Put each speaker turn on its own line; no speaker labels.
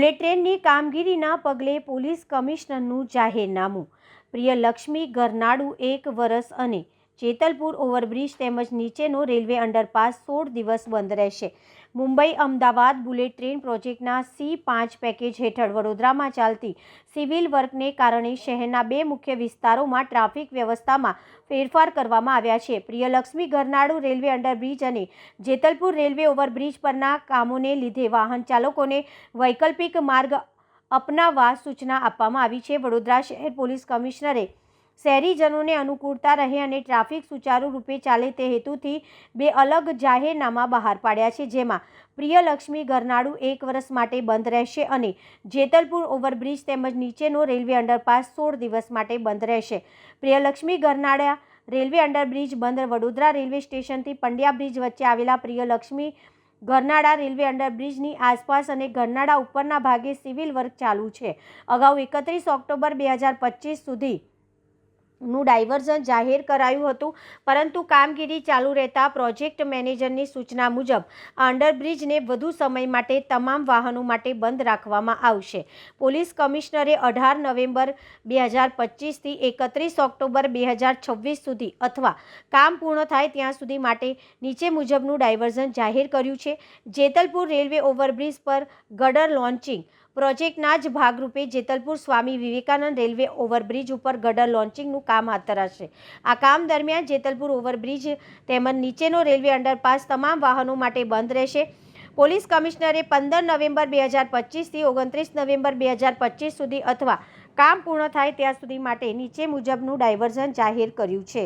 Bullet ટ્રેનની કામગીરીના પગલે પોલીસ કમિશનરનું જાહેરનામું. પ્રિયલક્ષ્મી ગરનાળુ એક વરસ અને જેતલપુર ઓવરબ્રિજ તેમજ નીચેનો રેલવે અંડરપાસ સોળ દિવસ બંધ રહેશે. મુંબઈ, અમદાવાદ બુલેટ ટ્રેન પ્રોજેક્ટના સી પાંચ પેકેજ હેઠળ વડોદરામાં ચાલતી સિવિલ વર્કને કારણે શહેરના બે મુખ્ય વિસ્તારોમાં ટ્રાફિક વ્યવસ્થામાં ફેરફાર કરવામાં આવ્યા છે. પ્રિયલક્ષ્મી ગરનાળુ રેલવે અંડરબ્રિજ અને જેતલપુર રેલવે ઓવરબ્રિજ પરના કામોને લીધે વાહન ચાલકોને વૈકલ્પિક માર્ગ અપનાવવા સૂચના આપવામાં આવી છે. વડોદરા શહેર પોલીસ કમિશનરે શહેરીજનોને અનુકૂળતા રહે અને ટ્રાફિક સુચારુ રૂપે ચાલે તે હેતુથી બે અલગ જાહેરનામા બહાર પાડ્યા છે, જેમાં પ્રિયલક્ષ્મી ગરનાળુ એક વર્ષ માટે બંધ રહેશે અને જેતલપુર ઓવરબ્રિજ તેમજ નીચેનો રેલવે અંડરપાસ સોળ દિવસ માટે બંધ રહેશે. પ્રિયલક્ષ્મી ગરનાળા રેલવે અંડરબ્રિજ બંધ વડોદરા રેલવે સ્ટેશનથી પંડ્યા બ્રિજ વચ્ચે આવેલા પ્રિયલક્ષ્મી ગરનાળા રેલવે અંડરબ્રિજની આસપાસ અને ગરનાળા ઉપરના ભાગે સિવિલ વર્ક ચાલુ છે. અગાઉ એકત્રીસ ઓક્ટોબર બે હજાર પચીસ સુધી નું ડાયવર્ઝન જાહેર કરાયું હતું, પરંતુ કામગીરી ચાલુ રહેતા પ્રોજેક્ટ મેનેજરની સૂચના મુજબ આ અંડરબ્રિજને વધુ સમય માટે તમામ વાહનો માટે બંધ રાખવામાં આવશે. પોલીસ કમિશનરે અઢાર નવેમ્બર બે હજાર પચીસથી એકત્રીસ ઓક્ટોબર બે હજાર છવ્વીસ સુધી અથવા કામ પૂર્ણ થાય ત્યાં સુધી માટે નીચે મુજબનું ડાયવર્ઝન જાહેર કર્યું છે. જેતલપુર રેલવે ઓવરબ્રિજ પર ગડર લોન્ચિંગ પ્રોજેક્ટના જ ભાગરૂપે જેતલપુર સ્વામી વિવેકાનંદ રેલવે ઓવરબ્રિજ ઉપર ગડર લોન્ચિંગનું કામ હાથ ધરાશે. આ કામ દરમિયાન જેતલપુર ઓવરબ્રિજ તેમજ નીચેનો રેલવે અંડરપાસ તમામ વાહનો માટે બંધ રહેશે. પોલીસ કમિશનરે પંદર નવેમ્બર બે હજાર પચીસથી ઓગણત્રીસ નવેમ્બર બે હજાર પચીસ સુધી અથવા કામ પૂર્ણ થાય ત્યાં સુધી માટે નીચે મુજબનું ડાયવર્ઝન જાહેર કર્યું છે.